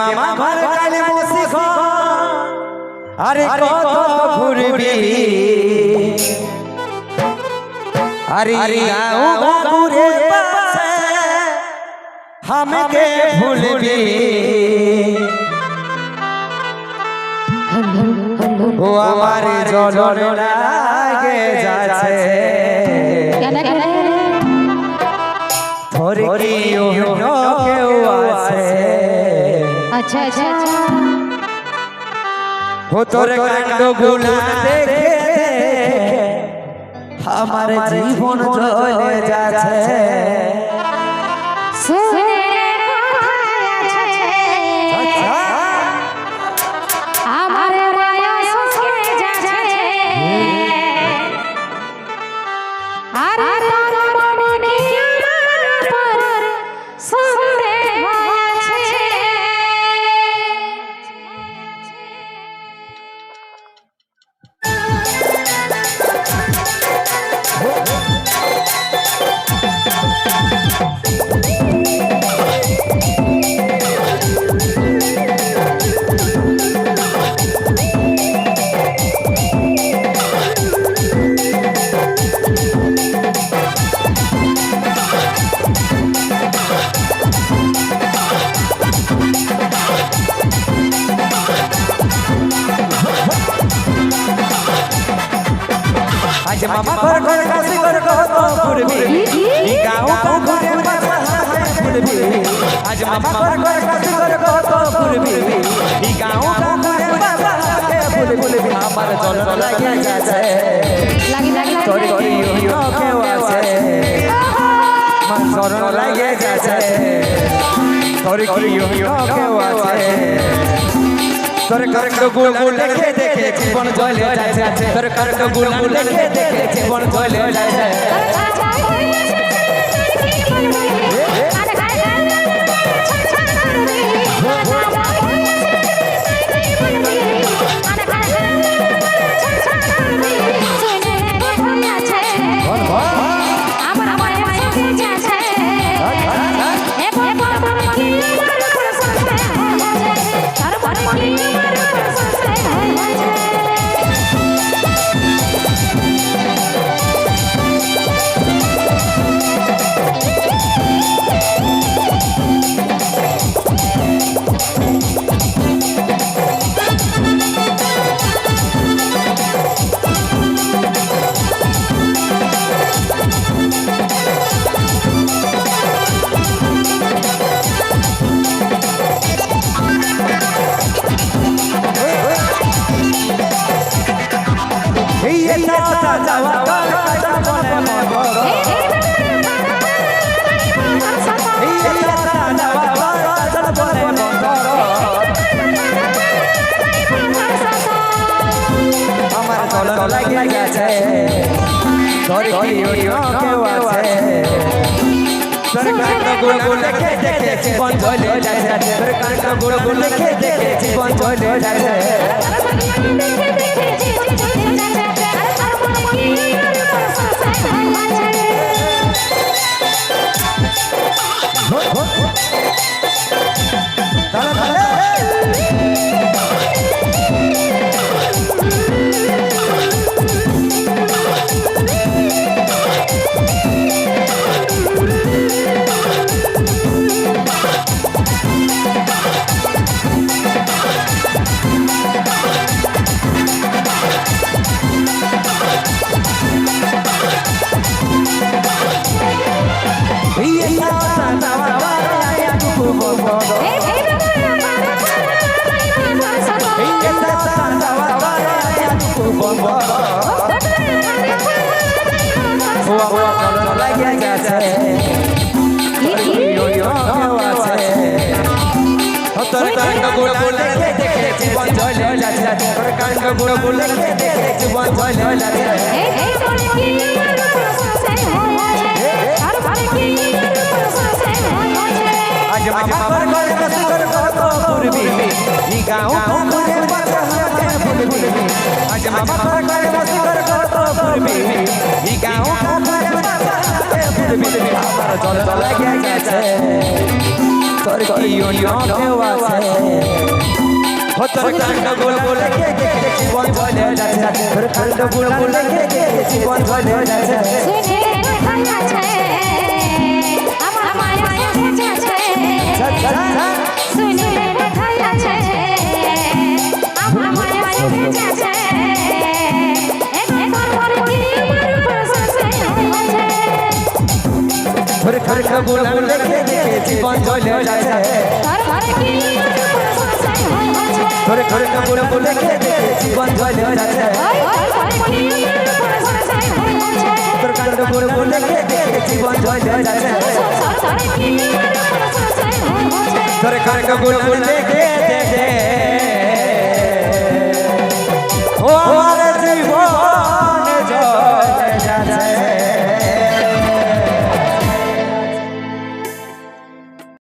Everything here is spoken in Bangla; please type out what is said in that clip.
মামা ঘর কালে বসে আরে কত ঘুরবি। আরে গাঁও ঘুরে হামকে ভুলবি। ও আমার জল লাগে যাচ্ছে। আচ্ছা আচ্ছা ও তোর কাণ্ডগুলা দেখে আমার জীবন চলে যাচ্ছে। সুখে যাচ্ছে। আর মামা ঘর কত ঘুরবি গাও গাও ঘুরে বাসা ঘুরবি আজ মামা ঘর ঘর কাশি কত ঘুরবি গাও গাও ঘুরে বাসা ঘুরবি আমার জল লাগে গেছে লাগি লাগি তোর কি কেউ আছে মান শরণ লাগে গেছে তোর কি কেউ আছে তোর কর্ক গুল গুল দেখে দেখে জীবন জলে যাচ্ছে। তোর কর্ক গুল গুল দেখে দেখে জীবন জ্বলে যাচ্ছে। আমার চলন লাগে গেছে তোর কি ইয়ো কেউ আছে তোর কাণ্ড গুল গুল দেখে দেখে জীবন চলে যাচ্ছে তোর কাণ্ড গুল গুল দেখে দেখে জীবন চলে আজ মামা ঘর ঘর কত ঘুরবি ই গাঁও ঘুরে বাসা ভুলবি আজ মামা ঘর ঘর কত ঘুরবি ই গাঁও ঘুরে বাসা ভুলবি আমার জল লাগে গেছে তোর কি অন্য আছে ও তোর কাণ্ড কে কে জীবন চলে যাচ্ছে তোর কাণ্ড কে কে জীবন চলে যাচ্ছে আছে আমার মায়া এসেছে ছা, ছা, ছা। শুনে কোথায় আছে আমার মায়া জীবন চলে যাচ্ছে তার পরে কাপড় বলে জীবন চলে যাচ্ছে তার কাণ্ড বলে বলে জীবন যাচ্ছে ঘরে পরে কি আমার প্রশংসা হয়েছে তোর কাণ্ড বলে